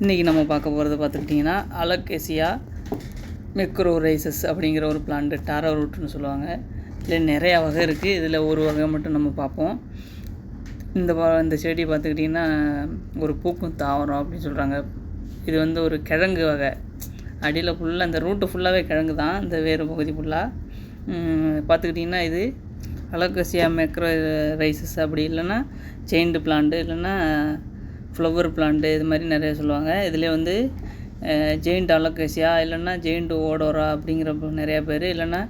இன்றைக்கி நம்ம பார்க்க போகிறது பார்த்துக்கிட்டிங்கன்னா அலக்கேசியா மெக்ரோ ரைசஸ் அப்படிங்கிற ஒரு பிளான்ட்டு டாரா ரூட்னு சொல்லுவாங்க. இதில் நிறையா வகை இருக்குது இதில் ஒரு வகை மட்டும் நம்ம பார்ப்போம். இந்த வ- இந்த செடி பார்த்துக்கிட்டிங்கன்னா ஒரு பூக்கும் தாவரம் அப்படின்னு சொல்கிறாங்க இது வந்து ஒரு கிழங்கு வகை. அடியில் ஃபுல்லாக இந்த ரூட்டு ஃபுல்லாகவே கிழங்கு தான். இந்த வேறு பகுதி ஃபுல்லாக பார்த்துக்கிட்டிங்கன்னா இது அலோகசியா மெக்ரோ ரைசஸ் அப்படி இல்லைன்னா செயின்டு பிளான்ட்டு இல்லைன்னா ஃப்ளவர் பிளான்ட்டு இது மாதிரி நிறைய சொல்லுவாங்க. இதில் வந்து ஜெயிண்ட் அலோகசியா இல்லைன்னா ஜெயிண்ட் ஓடோரா அப்படிங்கிற நிறையா பேர் இல்லைன்னா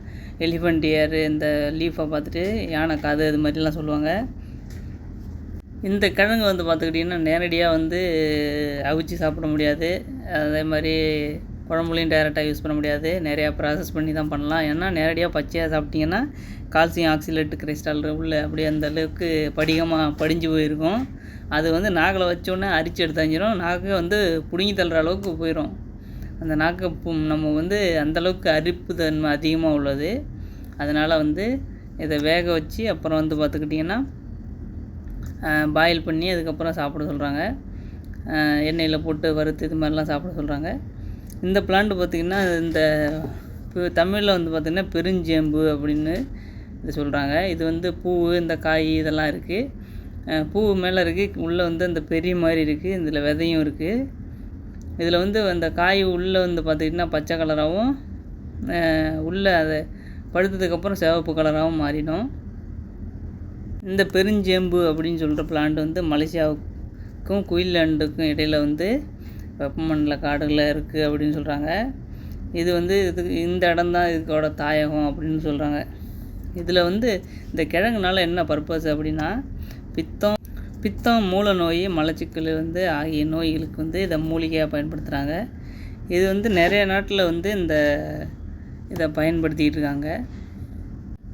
எலிஃபண்ட் இயர் இந்த லீஃபை பார்த்துட்டு யானை காது இது மாதிரிலாம் சொல்லுவாங்க. இந்த கிழங்கு வந்து பார்த்துக்கிட்டிங்கன்னா நேரடியாக வந்து அவிச்சு சாப்பிட முடியாது. அதே மாதிரி குழம்புலையும் டைரெக்டாக யூஸ் பண்ண முடியாது. நிறையா ப்ராசஸ் பண்ணி தான் பண்ணலாம். ஏன்னா நேரடியாக பச்சையாக சாப்பிட்டிங்கன்னா கால்சியம் ஆக்சிலேட்டு கிரிஸ்டல் உள்ள அப்படியே அந்த அளவுக்கு படிகமாக படிஞ்சு போயிருக்கும். அது வந்து நாக்கில் வச்சோடனே அரிச்சு எடுத்தாஞ்சிரும் நாக்கு வந்து பிடுங்கி தள்ளுற அளவுக்கு போயிடும் அந்த நாக்கு நம்ம வந்து அந்தளவுக்கு அரிப்பு தன்மை அதிகமாக உள்ளது. அதனால் வந்து இதை வேக வச்சு அப்புறம் வந்து பார்த்துக்கிட்டிங்கன்னா பாயில் பண்ணி அதுக்கப்புறம் சாப்பிட சொல்கிறாங்க எண்ணெயில் போட்டு வறுத்து இது மாதிரிலாம் சாப்பிட சொல்கிறாங்க இந்த பிளான்ட் பார்த்திங்கன்னா இந்த இப்போ தமிழில் வந்து பார்த்திங்கன்னா பெருஞ்சேம்பு அப்படின்னு இது சொல்கிறாங்க இது வந்து பூ இந்த காய் இதெல்லாம் இருக்குது பூ மேலே இருக்குது உள்ளே வந்து அந்த பெரிய மாதிரி இருக்குது இதில் விதையும் இருக்குது இதில் வந்து அந்த காய் உள்ளே வந்து பார்த்திங்கன்னா பச்சை கலராகவும் உள்ளே அதை பழுத்ததுக்கப்புறம் சிவப்பு கலராகவும் மாறிடும். இந்த பெருஞ்சேம்பு அப்படின்னு சொல்கிற பிளான்ட் வந்து மலேசியாவுக்கும் குயின்லாண்டுக்கும் இடையில் வந்து வெப்பமண்டல காடுகளில் இருக்குது அப்படின்னு சொல்கிறாங்க இது வந்து இதுக்கு இந்த இடம் தான் இதுக்கோட தாயகம் அப்படின்னு சொல்கிறாங்க இதில் வந்து இந்த கிழங்குனால என்ன பர்பஸ் அப்படின்னா பித்தம் பித்தம் மூல நோய் மலச்சிக்கல் வந்து ஆகிய நோய்களுக்கு வந்து இதை மூலிகையாக பயன்படுத்துகிறாங்க இது வந்து நிறைய நாட்டில் வந்து இந்த இதை பயன்படுத்திக்கிட்டு இருக்காங்க.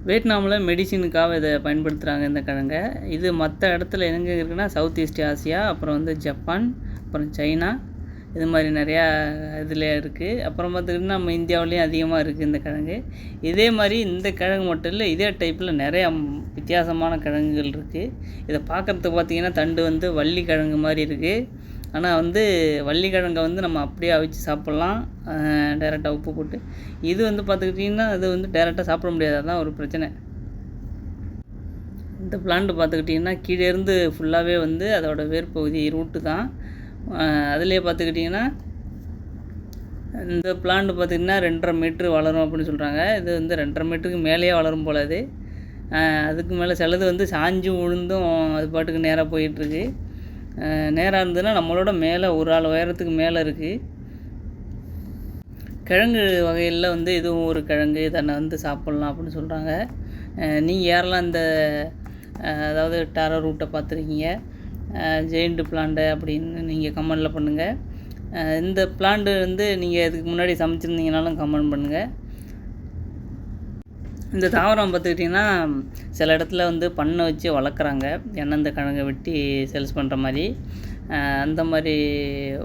வியட்நாமில் மெடிசினுக்காக இதை பயன்படுத்துகிறாங்க இந்த கிழங்கை. இது மற்ற இடத்துல எங்கே இருக்குன்னா சவுத் ஈஸ்ட் ஆசியா அப்புறம் வந்து ஜப்பான் அப்புறம் சைனா இது மாதிரி நிறையா இதில் இருக்குது அப்புறம் பார்த்துக்கிட்டிங்கன்னா நம்ம இந்தியாவிலையும் அதிகமாக இருக்குது இந்த கிழங்கு. இதே மாதிரி இந்த கிழங்கு மட்டும் இல்லை இதே டைப்பில் நிறையா வித்தியாசமான கிழங்குகள் இருக்குது இதை பார்க்குறதுக்கு பார்த்தீங்கன்னா தண்டு வந்து வள்ளி கிழங்கு மாதிரி இருக்குது ஆனால் வந்து வள்ளி கிழங்கை வந்து நம்ம அப்படியே அவிச்சு சாப்பிட்லாம். டேரெக்டாக உப்பு போட்டு. இது வந்து பார்த்துக்கிட்டிங்கன்னா அது வந்து டேரெக்டாக சாப்பிட முடியாது. அதான் ஒரு பிரச்சனை. இந்த பிளான்ட் பார்த்துக்கிட்டிங்கன்னா கீழே இருந்து ஃபுல்லாகவே வந்து அதோட வேர்பகுதி ரூட்டு தான். அதிலே பார்த்துக்கிட்டிங்கன்னா இந்த பிளான்ட் பார்த்திங்கன்னா ரெண்டரை மீட்ரு வளரும் அப்படின்னு சொல்கிறாங்க இது வந்து ரெண்டரை மீட்டருக்கு மேலேயே வளரும் போல அது அதுக்கு மேலே சிலது வந்து சாஞ்சு விழுந்தும் அது பாட்டுக்கு நேராக போயிட்டுருக்கு. நேராக இருந்ததுன்னா நம்மளோட மேலே ஒரு ஆள் உயரத்துக்கு மேலே இருக்குது கிழங்கு வகையில் வந்து இதுவும் ஒரு கிழங்கு தன்னை வந்து சாப்பிட்லாம் அப்படின்னு சொல்கிறாங்க நீங்கள் யாரெல்லாம் இந்த அதாவது டாரோ ரூட்டை பார்த்துருக்கீங்க? ஜெயிண்ட் பிளான்ட்டு அப்படின்னு நீங்கள் கமெண்டில் பண்ணுங்கள் இந்த பிளான்ட்டு வந்து நீங்கள் இதுக்கு முன்னாடி சமைச்சிருந்தீங்கனாலும் கமெண்ட் பண்ணுங்கள் இந்த தாவரம் பார்த்துக்கிட்டிங்கன்னா சில இடத்துல வந்து பண்ணை வச்சு வளர்க்குறாங்க. எண்ணெய் இந்த கிழங்கை வெட்டி சேல்ஸ் பண்ணுற மாதிரி. அந்த மாதிரி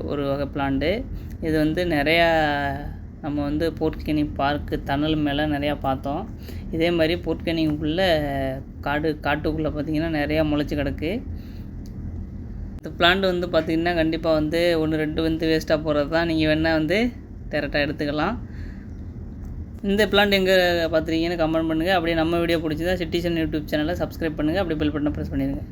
ஒரு வகை பிளான்ட்டு இது வந்து நிறையா நம்ம வந்து போர்ட்கனி பார்க்கு தணல் மேலே நிறையா பார்த்தோம். இதே மாதிரி போர்ட்கனிக்குள்ளே காடு காட்டுக்குள்ளே பார்த்திங்கன்னா நிறையா முளைச்சி கிடக்கு. இந்த பிளான்ட் வந்து பார்த்திங்கன்னா கண்டிப்பாக வந்து ஒன்று ரெண்டு வந்து வேஸ்ட்டாக போகிறது தான். நீங்கள் வேணால் வந்து டேரெக்டாக எடுத்துக்கலாம். இந்த பிளான்ட் எங்கே பார்த்துருக்கீங்கன்னு கமெண்ட் பண்ணுங்கள் அப்படியே நம்ம வீடியோ பிடிச்சதா சிட்டிசன் யூடியூப் சேனலை சப்ஸ்கிரைப் பண்ணுங்கள் அப்படியே பெல் பட்டனை ப்ரெஸ் பண்ணிடுங்க